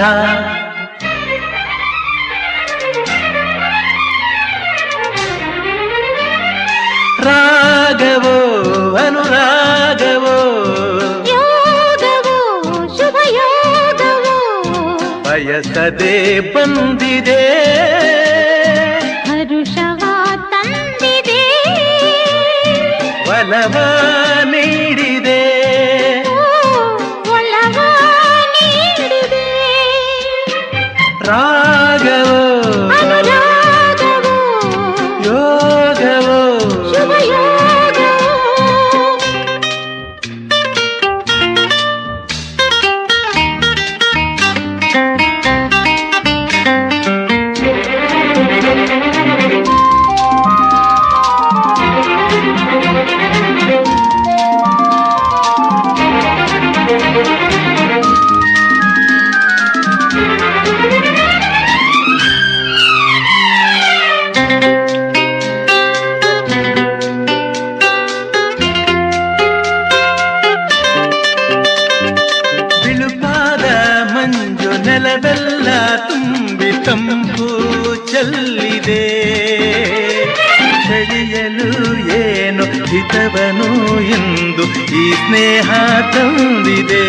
la ಬಯಸದೆ ಬಂದಿದೆ. ಹರುಷವ ತಂದಿದೆ. ವನವ ಮಂಜು ನೆಲವೆಲ್ಲ ತುಂಬಿ ತಂಪು ಚೆಲ್ಲಿದೆ. ಚಳಿಯಲು ಏನು ಹಿತವನು ಎಂದು ಈ ಸ್ನೇಹ ತಂದಿದೆ.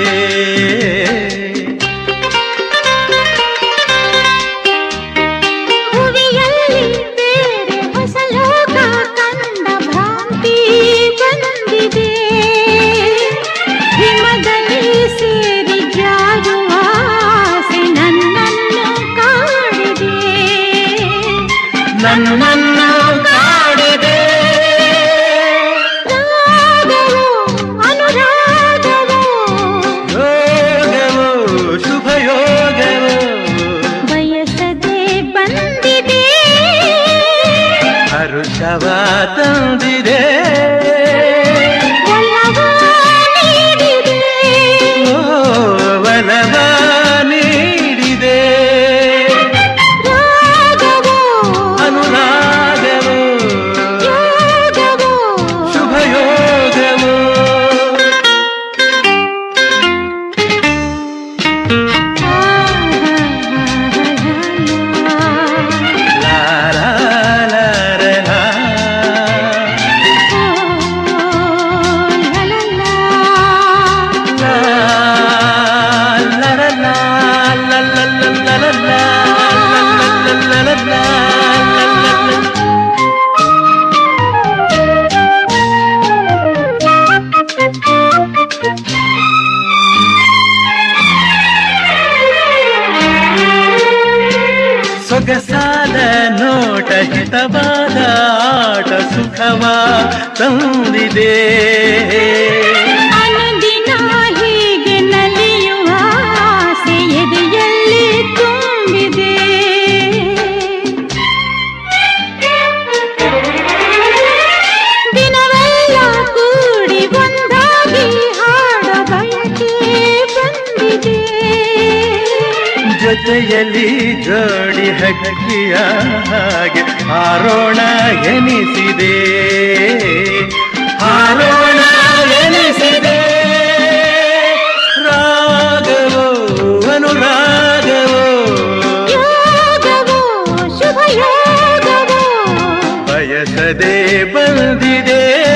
ನನ್ನನ್ನು ಕಾಡಿದೆ. ಬಂದಿದೆ. ಅರುಷವ ತಂದಿದೆ. ಸೊಗಸಾದ ನೋಟ ಹಿತವಾದ ಆಟ ಸುಖವ ತಂದಿದೆ. ಜೊತೆಯಲ್ಲಿ ಜೋಡಿ ಹಕ್ಕಿಯ ಹಾಗೆ ಹಾರೋಣ ಎನಿಸಿದೆ. ಹಾರೋಣ ಎನಿಸಿದೆ. ರಾಗವೋ ಅನುರಾಗವೋ ಬಯಸದೆ ಬಂದಿದೆ.